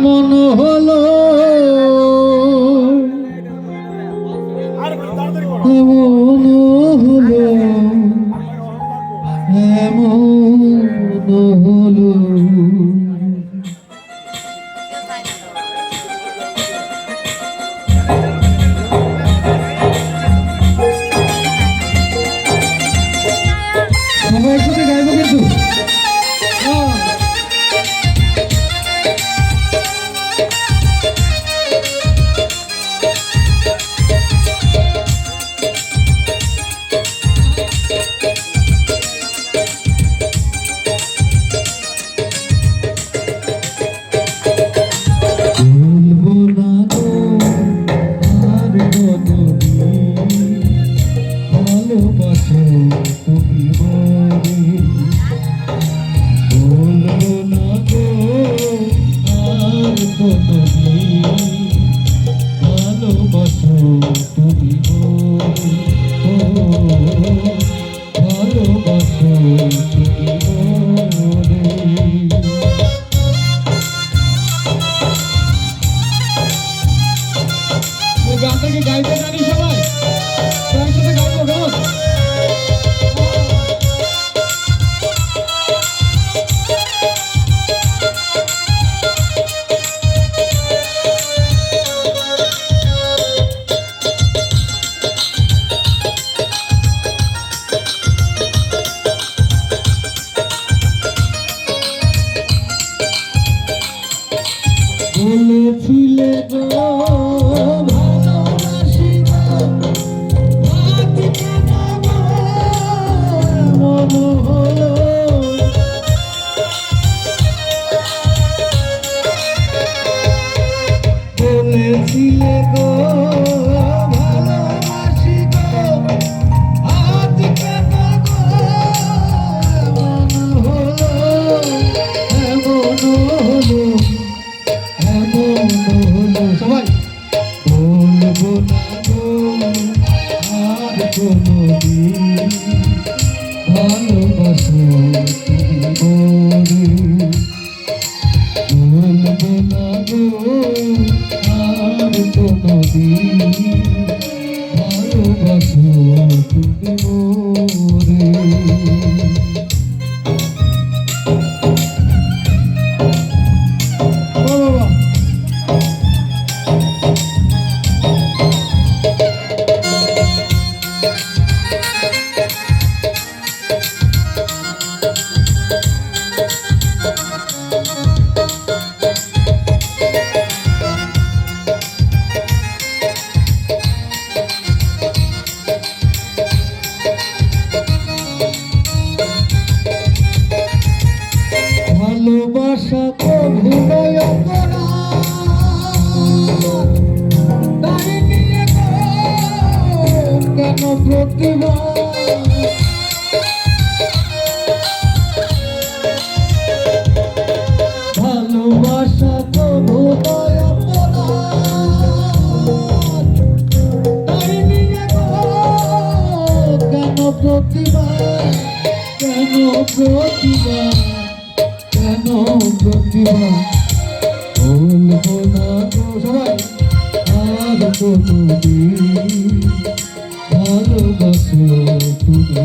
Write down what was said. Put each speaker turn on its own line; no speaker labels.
কেমন হলো? এমন হলো? হলো? গাইতে গানে করি ভালোবাসো তুমি বলি বলব না গো আর কোনো দিন ভালোবাসো তুমি বলি Thank you. প্রতিমা কেন প্রতিমা বলব না তো সবাই আর কোনো দিন ভালোবাসো তুমি